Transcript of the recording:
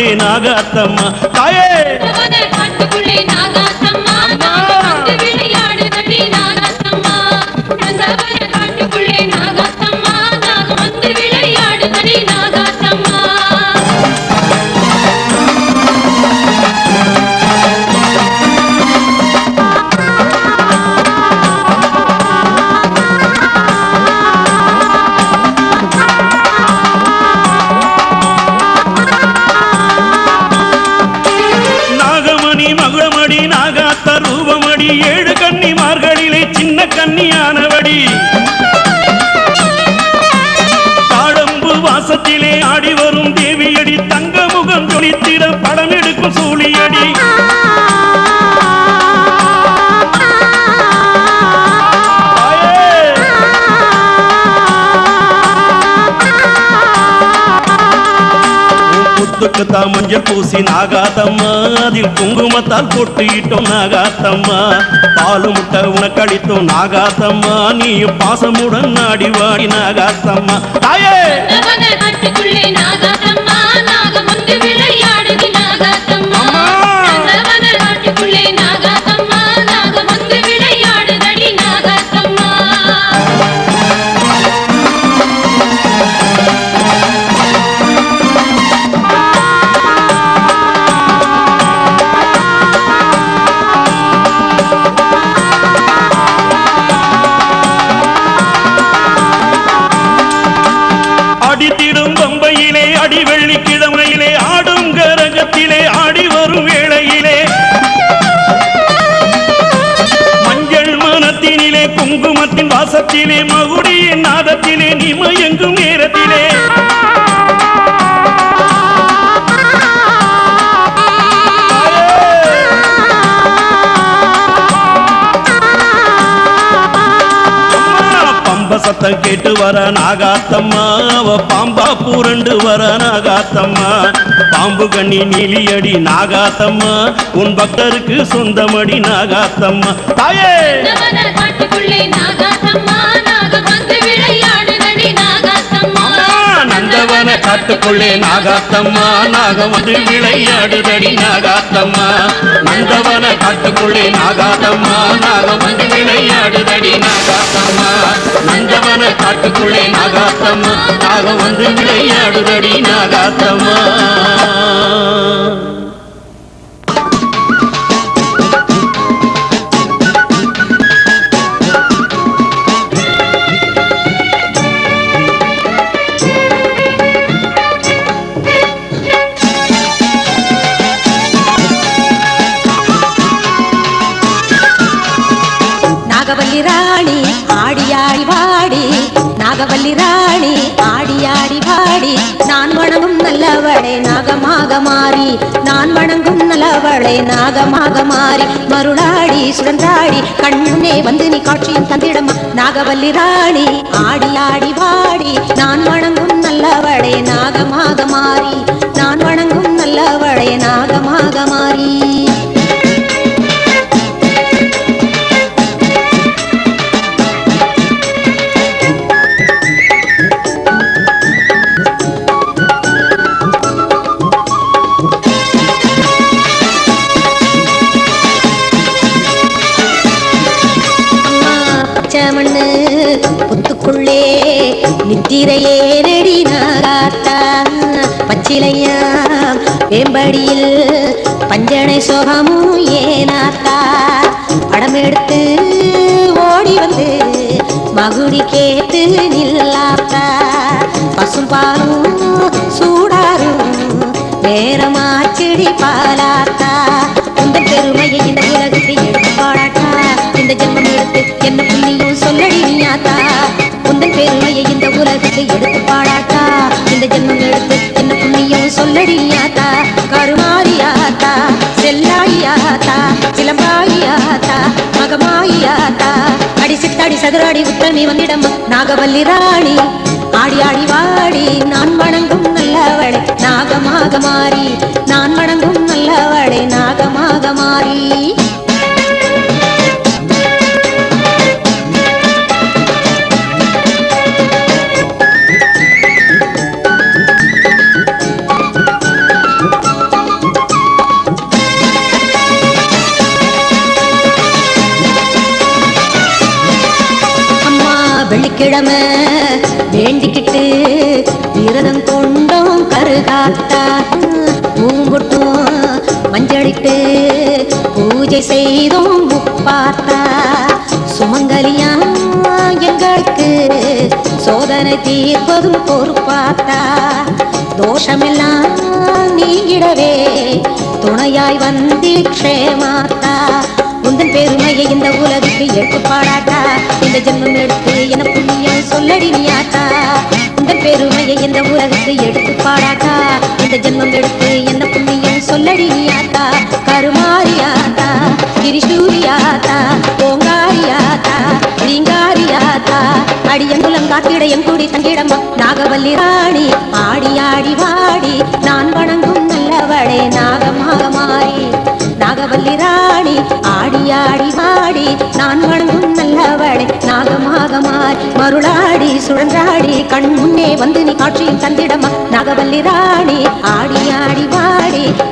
காட்டுக்குள்ளே நாகாத்தம்மா. தாயே! கன்னியானவடி. தாழம்பு வாசத்திலே ஆடி வரும் தேவியடி தங்க முகம் துணித்திட படம் எடுக்கும் சூழியடி புத்துக்குத்தான் மஞ்சள் பூசி நாகாத்தம்மா. அதில் குங்குமத்தால் பொட்டிட்டோம் நாகாத்தம்மா. பாலு முட்டை உனக்களித்தோம் நாகாத்தம்மா. நீயும் பாசமுடன் நாடி வாடி நாகாத்தம்மா. தாயே! ஆடி வெள்ளிக்கிழமையிலே ஆடும் கரகத்திலே ஆடி வரும் வேளையிலே. மஞ்சள் மனத்தினிலே குங்குமத்தின் வாசத்திலே மகு பம்ப கேட்டு வர நாகாத்தம்மா அவ பாம்பா பூரண்டு வர நாகாத்தம்மா. பாம்பு கண்ணி நீலியடி நாகாத்தம்மா உன் பக்தருக்கு சொந்தமடி நாகாத்தம்மா. தாயே! நாகாத்தம்மா நந்தவன காட்டுக்குள்ளே நாகாத்தம்மா. நாகம் வந்து விளையாடுதடி நாகாத்தம்மா. நந்தவன காட்டுக்குள்ளே நாகாத்தம்மா. நாகம் வந்து விளையாடுதடி நாகாத்தம்மா. நந்தவன காட்டுக்குள்ளே நாகாத்தம்மா. நாகம் வந்து விளையாடுதடி நாகாத்தம்மா. நாகவல்லி ராணி ஆடி ஆடி பாடி. நான் வணங்கும் நல்லவளே நாகமாக மாறி. நான் வணங்கும் நல்லவளே நாகமாக மாறி. மருளாடி சுழன்றாடி கண்ணே வந்து நீ காட்சியும் தந்திடமா? நாகவல்லி ராணி ஆடி ஆடி பாடி. நான் வணங்கும் நல்லவளே நாகமாக மாறி. நான் வணங்கும் நல்லவளே நாகமாக மாறி. மண்ணு புத்துக்குள்ளே நித்திரையே நடி நாகாத்தா பச்சிலையா வேம்படியில் பஞ்சனை சோகமும் ஏனாத்தா. படம் எடுத்து ஓடி வந்து மகுடி கேட்டு நில்லாத்தா. பசும்பாலும் சூடாரும் நேரமாச்செடி பாலாத்தா. உங்கள் பெருமையை இந்த உலகத்தை எடுத்து இந்த ஜென்மம் எடுத்து என்ன புண்ணியம் சொல்லடி நீயாத்தா உந்தன் பெருமையை இந்த உலகத்தை எடுத்து பாடாத்தா. இந்த ஜென்மம் எடுத்து என்ன புண்ணியம் சொல்லடி நீயாத்தா கருமாரியாத்தா செல்லாயியாத்தா சிலம்பாயியாத்தா மகமாயியாத்தா அடி சித்தாடி சதுராடி உத்தமி வந்திடம் நாகவல்லி ராணி. ஆடி ஆடி வாடி நான் வணங்கும் நல்லவளை. நாகமாக மாறி வெள்ளிக்கிழமை வேண்டிக்கிட்டு விரதம் கொண்டோம் கருகாத்தா பூம்பொட்டும் மஞ்சளிட்டு பூஜை செய்தோம் முப்பாத்தா சுமங்கலியா எங்களுக்கு சோதனை தீர்ப்பதும் பொறுப்பாத்தா தோஷமெல்லாம் நீங்கிடவே துணையாய் வந்து க்ஷேமாத்தா உந்தன் பெருமையை இந்த உலகுக்கு எடுத்து பாடாட்டா இந்த ஜென்மம் எடுத்து என புண்ணியம் சொல்லடி நீயாத்தா இந்த பெருமையை இந்த உலகத்தை எடுத்து பாடாட்டா இந்த ஜென்மம் எடுத்து என்ன புண்ணியம் சொல்லடி நீயாத்தா கருமாரியாத்தா கிரிசூரியாத்தா ஓங்காரியாத்தா லிங்காரியாத்தா அடியங்குலம் காத்திடையம் கூடி தங்கிடமா? நாகவல்லி ராணி ஆடி ஆடி வாடி நான் வணங்கும் நல்லவளே நாகமாக மாறி. நாகவல்லி ராணி ஆடி ஆடி வாடி நான் நீ கண் முன்னே வந்து நீ காட்சியும் தந்திடமா? நாகவல்லி ராணி ஆடி ஆடி வாடி.